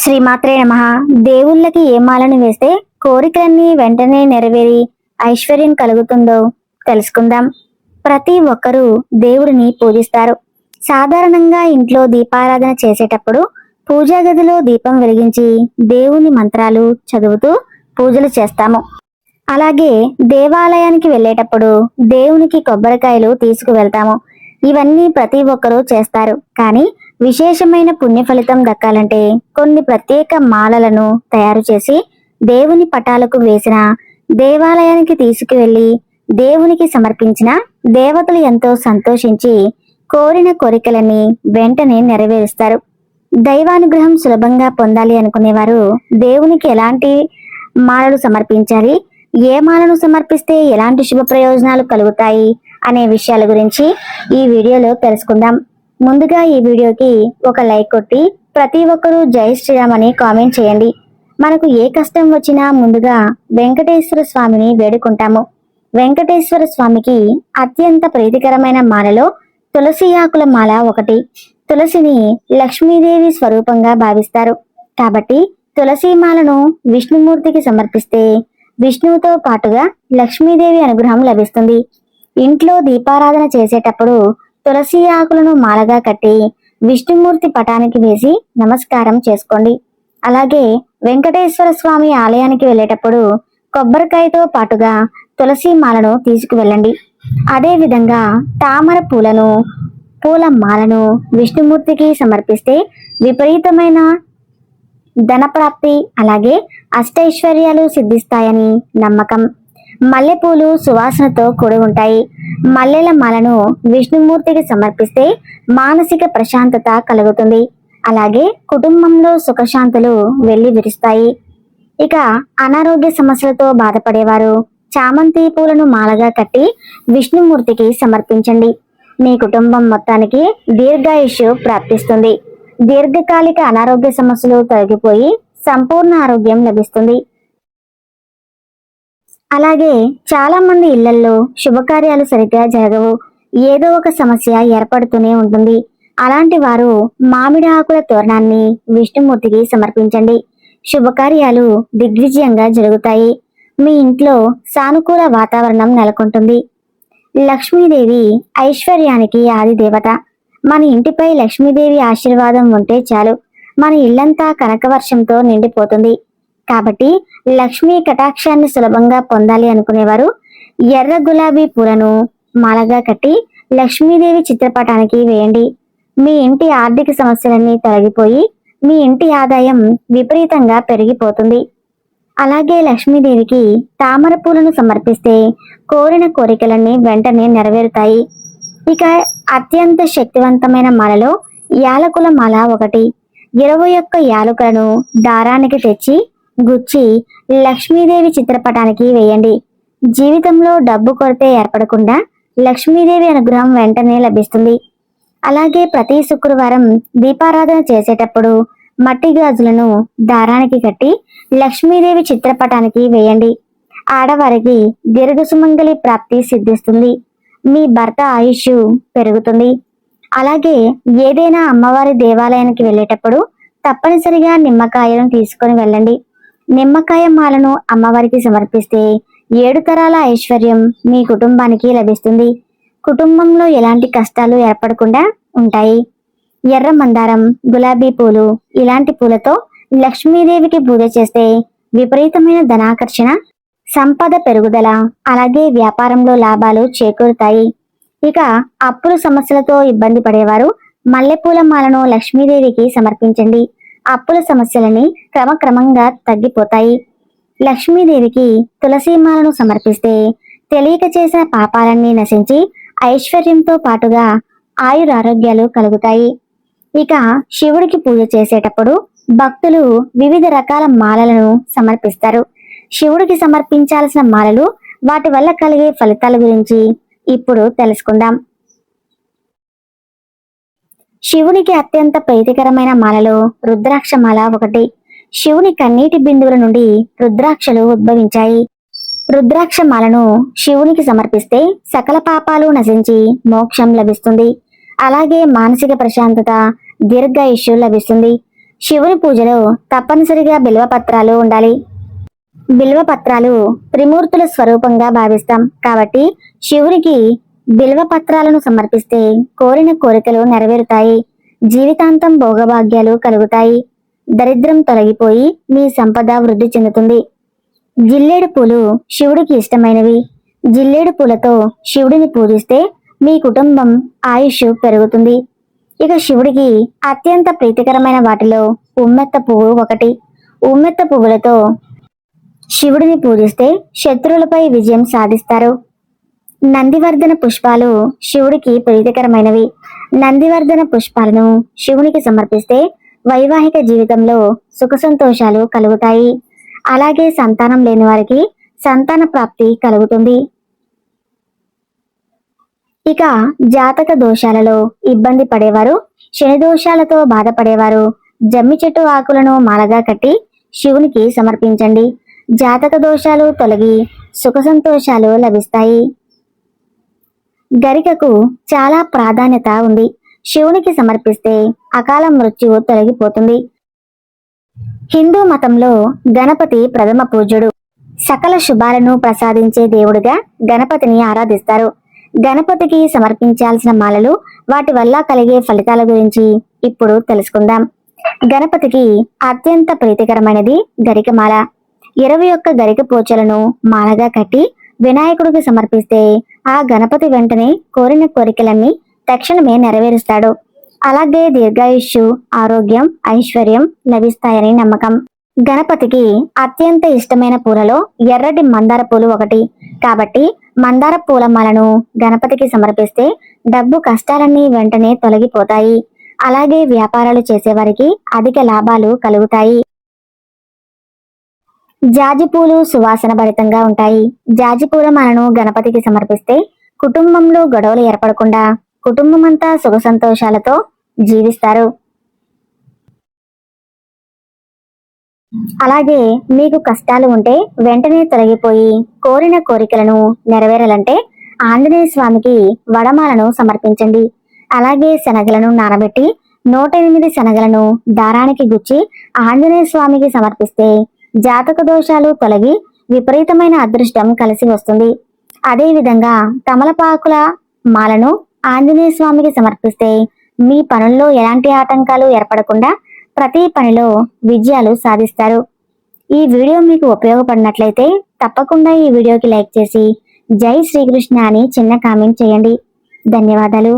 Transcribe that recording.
శ్రీమాత్రే నమ. దేవుళ్ళకి ఏ మాలను వేస్తే కోరికలన్నీ వెంటనే నెరవేరి ఐశ్వర్యం కలుగుతుందో తెలుసుకుందాం. ప్రతి ఒక్కరూ దేవుడిని పూజిస్తారు. సాధారణంగా ఇంట్లో దీపారాధన చేసేటప్పుడు పూజా గదిలో దీపం వెలిగించి దేవుని మంత్రాలు చదువుతూ పూజలు చేస్తాము. అలాగే దేవాలయానికి వెళ్ళేటప్పుడు దేవునికి కొబ్బరికాయలు తీసుకువెళ్తాము. ఇవన్నీ ప్రతి ఒక్కరూ చేస్తారు. కానీ విశేషమైన పుణ్య ఫలితం దక్కాలంటే కొన్ని ప్రత్యేక మాలలను తయారు చేసి దేవుని పటాలకు వేసిన దేవాలయానికి తీసుకువెళ్ళి దేవునికి సమర్పించిన దేవతలు ఎంతో సంతోషించి కోరిన కోరికలని వెంటనే నెరవేరుస్తారు. దైవానుగ్రహం సులభంగా పొందాలి అనుకునేవారు దేవునికి ఎలాంటి మాలలు సమర్పించాలి ఏ మాలను సమర్పిస్తే ఎలాంటి శుభ ప్రయోజనాలు కలుగుతాయి అనే విషయాల గురించి ఈ వీడియోలో తెలుసుకుందాం. ముందుగా ఈ వీడియోకి ఒక లైక్ కొట్టి ప్రతి ఒక్కరూ జై శ్రీరామ్ అని కామెంట్ చేయండి. మనకు ఏ కష్టం వచ్చినా ముందుగా వెంకటేశ్వర స్వామిని వేడుకుంటాము. వెంకటేశ్వర స్వామికి అత్యంత ప్రీతికరమైన మాలలో తులసి ఆకుల మాల ఒకటి. తులసిని లక్ష్మీదేవి స్వరూపంగా భావిస్తారు. కాబట్టి తులసి మాలను విష్ణుమూర్తికి సమర్పిస్తే విష్ణువుతో పాటుగా లక్ష్మీదేవి అనుగ్రహం లభిస్తుంది. ఇంట్లో దీపారాధన చేసేటప్పుడు తులసి ఆకులను మాలగా కట్టి విష్ణుమూర్తి పటానికి వేసి నమస్కారం చేసుకోండి. అలాగే వెంకటేశ్వర స్వామి ఆలయానికి వెళ్ళేటప్పుడు కొబ్బరికాయతో పాటుగా తులసి మాలను తీసుకువెళ్ళండి. అదేవిధంగా తామర పూలను పూల మాలను విష్ణుమూర్తికి సమర్పిస్తే విపరీతమైన ధనప్రాప్తి అలాగే అష్టైశ్వర్యాలు సిద్ధిస్తాయని నమ్మకం. మల్లెపూలు సువాసనతో కూడి ఉంటాయి. మల్లెల మాలను విష్ణుమూర్తికి సమర్పిస్తే మానసిక ప్రశాంతత కలుగుతుంది. అలాగే కుటుంబంలో సుఖశాంతులు వెళ్ళి విరుస్తాయి. ఇక అనారోగ్య సమస్యలతో బాధపడేవారు చామంతి పూలను మాలగా కట్టి విష్ణుమూర్తికి సమర్పించండి. మీ కుటుంబం మొత్తానికి దీర్ఘాయుష్యు ప్రాప్తిస్తుంది. దీర్ఘకాలిక అనారోగ్య సమస్యలు తొలగిపోయి సంపూర్ణ ఆరోగ్యం లభిస్తుంది. అలాగే చాలా మంది ఇళ్ళలో శుభకార్యాలు సరిగ్గా జరగవు. ఏదో ఒక సమస్య ఏర్పడుతూనే ఉంటుంది. అలాంటి వారు మామిడి ఆకుల తోరణాన్ని విష్ణుమూర్తికి సమర్పించండి. శుభకార్యాలు దిగ్విజయంగా జరుగుతాయి. మీ ఇంట్లో సానుకూల వాతావరణం నెలకొంటుంది. లక్ష్మీదేవి ఐశ్వర్యానికి ఆది దేవత. మన ఇంటిపై లక్ష్మీదేవి ఆశీర్వాదం ఉంటే చాలు. మన ఇల్లంతా కనకవర్షంతో నిండిపోతుంది. కాబట్టి లక్ష్మీ కటాక్షాన్ని సులభంగా పొందాలి అనుకునేవారు. ఎర్ర గులాబీ పూలను మాలగా కట్టి లక్ష్మీదేవి చిత్రపటానికి వేయండి. మీ ఇంటి ఆర్థిక సమస్యలన్నీ తొలగిపోయి మీ ఇంటి ఆదాయం విపరీతంగా పెరిగిపోతుంది. అలాగే లక్ష్మీదేవికి తామర పూలను సమర్పిస్తే కోరిన కోరికలన్నీ వెంటనే నెరవేరుతాయి. ఇక అత్యంత శక్తివంతమైన మాలలో యాలకుల మాల ఒకటి. ఇరవై ఒక్క యాలకులను దారానికి తెచ్చి గుచ్చి లక్ష్మీదేవి చిత్రపటానికి వేయండి. జీవితంలో డబ్బు కొరత ఏర్పడకుండా లక్ష్మీదేవి అనుగ్రహం వెంటనే లభిస్తుంది. అలాగే ప్రతి శుక్రవారం దీపారాధన చేసేటప్పుడు మట్టి గాజులను దారానికి కట్టి లక్ష్మీదేవి చిత్రపటానికి వేయండి. ఆడవారికి దీర్ఘసుమంగళి ప్రాప్తి సిద్ధిస్తుంది. మీ భర్త ఆయుష్ పెరుగుతుంది. అలాగే ఏదైనా అమ్మవారి దేవాలయానికి వెళ్ళేటప్పుడు తప్పనిసరిగా నిమ్మకాయలను తీసుకొని వెళ్ళండి. నిమ్మకాయ మాలను అమ్మవారికి సమర్పిస్తే ఏడు తరాల ఐశ్వర్యం మీ కుటుంబానికి లభిస్తుంది. కుటుంబంలో ఎలాంటి కష్టాలు ఏర్పడకుండా ఉంటాయి. ఎర్ర మందారం గులాబీ పూలు ఇలాంటి పూలతో లక్ష్మీదేవికి పూజ చేస్తే విపరీతమైన ధనాకర్షణ సంపద పెరుగుదల అలాగే వ్యాపారంలో లాభాలు చేకూరుతాయి. ఇక అప్పుల సమస్యలతో ఇబ్బంది పడేవారు మల్లెపూల మాలను లక్ష్మీదేవికి సమర్పించండి. అప్పుల సమస్యలని క్రమక్రమంగా తగ్గిపోతాయి. లక్ష్మీదేవికి తులసీమాలను సమర్పిస్తే తెలియక చేసిన పాపాలన్నీ నశించి ఐశ్వర్యంతో పాటుగా ఆయురారోగ్యాలు కలుగుతాయి. ఇక శివుడికి పూజ చేసేటప్పుడు భక్తులు వివిధ రకాల మాలలను సమర్పిస్తారు. శివుడికి సమర్పించాల్సిన మాలలు వాటి వల్ల కలిగే ఫలితాల గురించి ఇప్పుడు తెలుసుకుందాం. శివునికి అత్యంత ప్రీతికరమైన మాలలో రుద్రాక్ష మాల ఒకటి. శివుని కన్నీటి బిందువుల నుండి రుద్రాక్షలు ఉద్భవించాయి. రుద్రాక్ష మాలను శివునికి సమర్పిస్తే సకల పాపాలు నశించి మోక్షం లభిస్తుంది. అలాగే మానసిక ప్రశాంతత దీర్ఘాయుష్యు లభిస్తుంది. శివుని పూజలో తప్పనిసరిగా బిల్వపత్రాలు ఉండాలి. బిల్వపత్రాలు త్రిమూర్తుల స్వరూపంగా భావిస్తాం. కాబట్టి శివునికి బిల్వపత్రాలను సమర్పిస్తే కోరిన కోరికలు నెరవేరుతాయి. జీవితాంతం భోగభాగ్యాలు కలుగుతాయి. దరిద్రం తొలగిపోయి మీ సంపద వృద్ధి చెందుతుంది. జిల్లేడు పూలు శివుడికి ఇష్టమైనవి. జిల్లేడు పూలతో శివుడిని పూజిస్తే మీ కుటుంబం ఆయుష్ పెరుగుతుంది. ఇక శివుడికి అత్యంత ప్రీతికరమైన వాటిలో ఉమ్మెత్త పువ్వు ఒకటి. ఉమ్మెత్త పువ్వులతో శివుడిని పూజిస్తే శత్రువులపై విజయం సాధిస్తారు. నందివర్ధన పుష్పాలు శివుడికి ప్రీతికరమైనవి. నందివర్ధన పుష్పాలను శివునికి సమర్పిస్తే వైవాహిక జీవితంలో సుఖ సంతోషాలు కలుగుతాయి. అలాగే సంతానం లేని వారికి సంతాన ప్రాప్తి కలుగుతుంది. ఇక జాతక దోషాలలో ఇబ్బంది పడేవారు శని దోషాలతో బాధపడేవారు జమ్మి చెట్టు ఆకులను మాలగా కట్టి శివునికి సమర్పించండి. జాతక దోషాలు తొలగి సుఖ సంతోషాలు లభిస్తాయి. గరికకు చాలా ప్రాధాన్యత ఉంది. శివునికి సమర్పిస్తే అకాల మృత్యువు తొలగిపోతుంది. హిందూ మతంలో గణపతి ప్రథమ పూజ్యుడు. సకల శుభాలను ప్రసాదించే దేవుడిగా గణపతిని ఆరాధిస్తారు. గణపతికి సమర్పించాల్సిన మాలలు వాటి వల్ల కలిగే ఫలితాల గురించి ఇప్పుడు తెలుసుకుందాం. గణపతికి అత్యంత ప్రీతికరమైనది గరికమాల. ఇరవై ఒక్క గరిక పోచలను మాలగా కట్టి వినాయకుడికి సమర్పిస్తే ఆ గణపతి వెంటనే కోరిన కోరికలన్నీ తక్షణమే నెరవేరుస్తాడు. అలాగే దీర్ఘాయుష్యు ఆరోగ్యం ఐశ్వర్యం లభిస్తాయని నమ్మకం. గణపతికి అత్యంత ఇష్టమైన పూలలో ఎర్రటి మందార పూలు ఒకటి. కాబట్టి మందార పూల మాలను గణపతికి సమర్పిస్తే డబ్బు కష్టాలన్నీ వెంటనే తొలగిపోతాయి. అలాగే వ్యాపారాలు చేసేవారికి అధిక లాభాలు కలుగుతాయి. జాజిపూలు సువాసన భరితంగా ఉంటాయి. జాజిపూల మనను మాలను గణపతికి సమర్పిస్తే కుటుంబంలో గొడవలు ఏర్పడకుండా కుటుంబమంతా సుఖ సంతోషాలతో జీవిస్తారు. అలాగే మీకు కష్టాలు ఉంటే వెంటనే తొలగిపోయి కోరిన కోరికలను నెరవేరాలంటే ఆంజనేయ స్వామికి వడమాలను సమర్పించండి. అలాగే శనగలను నానబెట్టి నూట ఎనిమిది శనగలను దారానికి గుచ్చి ఆంజనేయ స్వామికి సమర్పిస్తే జాతక దోషాలు తొలగి విపరీతమైన అదృష్టం కలిసి వస్తుంది. అదేవిధంగా తమలపాకుల మాలను ఆంజనేయ స్వామికి సమర్పిస్తే మీ పనుల్లో ఎలాంటి ఆటంకాలు ఏర్పడకుండా ప్రతి పనిలో విజయాలు సాధిస్తారు. ఈ వీడియో మీకు ఉపయోగపడినట్లయితే తప్పకుండా ఈ వీడియోకి లైక్ చేసి జై శ్రీకృష్ణ అని చిన్న కామెంట్ చేయండి. ధన్యవాదాలు.